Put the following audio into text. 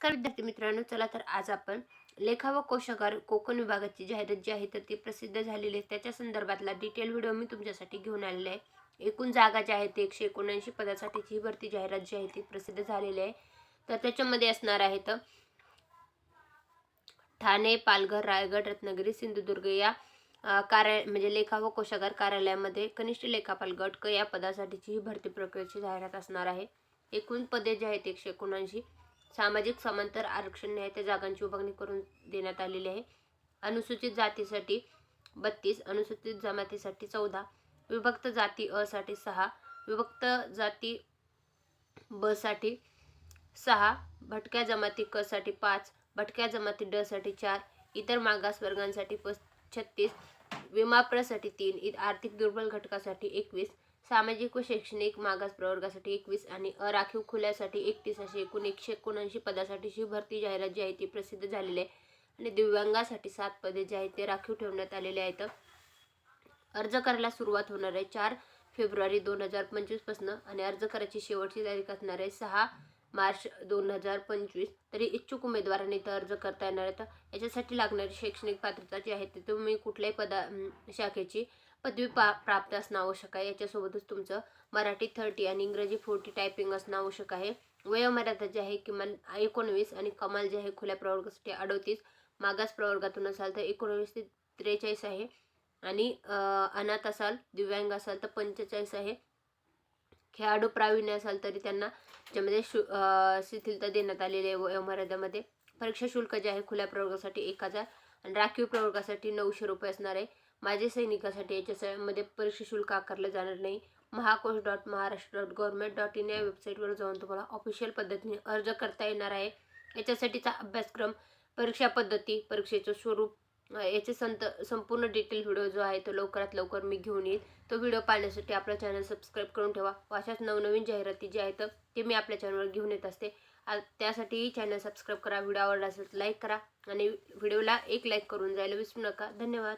तर विद्यार्थी मित्रांनो चला तर आज आपण लेखा व कोशागार कोकण विभागाची जाहिरात जी आहे तर ती प्रसिद्ध झालेली आहे. त्याच्या संदर्भातला डिटेल व्हिडिओ मी तुमच्यासाठी घेऊन आलेला आहे. एकूण जागा ज्या आहेत ती एकशे एकोणऐंशी पदासाठीची ही भरती जाहिरात जी आहे ती प्रसिद्ध झालेली आहे. तर त्याच्यामध्ये असणार आहेत ठाणे पालघर रायगड रत्नागिरी सिंधुदुर्ग या कार्या म्हणजे लेखा व कोशागार कार्यालयामध्ये कनिष्ठ लेखापाल गट क या पदासाठीची ही भरती प्रक्रियेची जाहिरात असणार आहे. एकूण पदे जी आहेत एकशे एकोणऐंशी सामाजिक समांतर आरक्षण न्यायाच्या त्या जागांची विभागणी करून देण्यात आलेली आहे. अनुसूचित जातीसाठी बत्तीस अनुसूचित जमातीसाठी चौदा विभक्त जाती अ साठी सहा विभक्त जाती ब साठी सहा भटक्या जमाती क साठी पाच भटक्या जमाती ड साठी चार इतर मागासवर्गांसाठी प पस छत्तीस विमाप्रसाठी तीन इ- आर्थिक दुर्बल घटकासाठी एकवीस सामाजिक व शैक्षणिक मागास प्रवर्गासाठी एकवीस आणि अराखीव खुल्यासाठी एकतीस अशी एकूण एकशे एकोणऐंशी पदासाठीची भरती जाहिरात जी आहे ती प्रसिद्ध झालेली आहे. आणि दिव्यांगासाठी सात पदे जे आहेत ते राखीव ठेवण्यात आलेले आहेत. अर्ज करायला सुरुवात होणार आहे चार फेब्रुवारी दोन हजार पंचवीसपासून आणि अर्ज करायची शेवटची तारीख असणार आहे सहा मार्च दोन हजार पंचवीस तरी इच्छुक उमेदवारांनी इथं अर्ज करता येणार आहे. तर याच्यासाठी लागणारी शैक्षणिक पात्रता जी आहे ती तुम्ही कुठल्याही पदा शाखेची पदवी पा प्राप्त असणं आवश्यक आहे. याच्यासोबतच तुमचं मराठी थर्टी आणि इंग्रजी फोर्टी टायपिंग असणं आवश्यक आहे. वयोमर्यादा जी आहे किमान एकोणवीस आणि कमाल जे आहे खुल्या प्रवर्गासाठी अडोतीस मागास प्रवर्गातून असाल तर एकोणवीस ते त्रेचाळीस आहे. आणि अनाथ असाल दिव्यांग असाल तर पंचेचाळीस आहे. खेळाडू प्रावीण्य असाल तरी त्यांना ज्यामध्ये शु शिथिलता देण्यात आलेली आहे वयोमर्यादेमध्ये परीक्षा शुल्क जे आहे खुल्या प्रवर्गासाठी एक हजार आणि राखीव प्रवर्गासाठी नऊशे रुपये असणार आहे. माझे सैनिकासाठी याच्यामध्ये परीक्षा शुल्क आकारलं जाणार नाही. Mahakosh dot Maharashtra dot government dot in या वेबसाईटवर जाऊन तुम्हाला ऑफिशियल पद्धतीने अर्ज करता येणार आहे. याच्यासाठीचा अभ्यासक्रम परीक्षा पद्धती परीक्षेचं स्वरूप याचे संत संपूर्ण डिटेल व्हिडिओ जो आहे तो लवकरात लवकर मी घेऊन येईल. तो व्हिडिओ पाहण्यासाठी आपलं चॅनल सबस्क्राईब करून ठेवा. व अशाच नवनवीन जाहिराती जे आहेत ते मी आपल्या चॅनलवर घेऊन येत असते. आ- त्यासाठी चॅनल सबस्क्राईब करा. व्हिडिओ आवडला असेल तर लाईक करा. आणि व्हिडिओला एक लाईक करून जायला विसरू नका. धन्यवाद.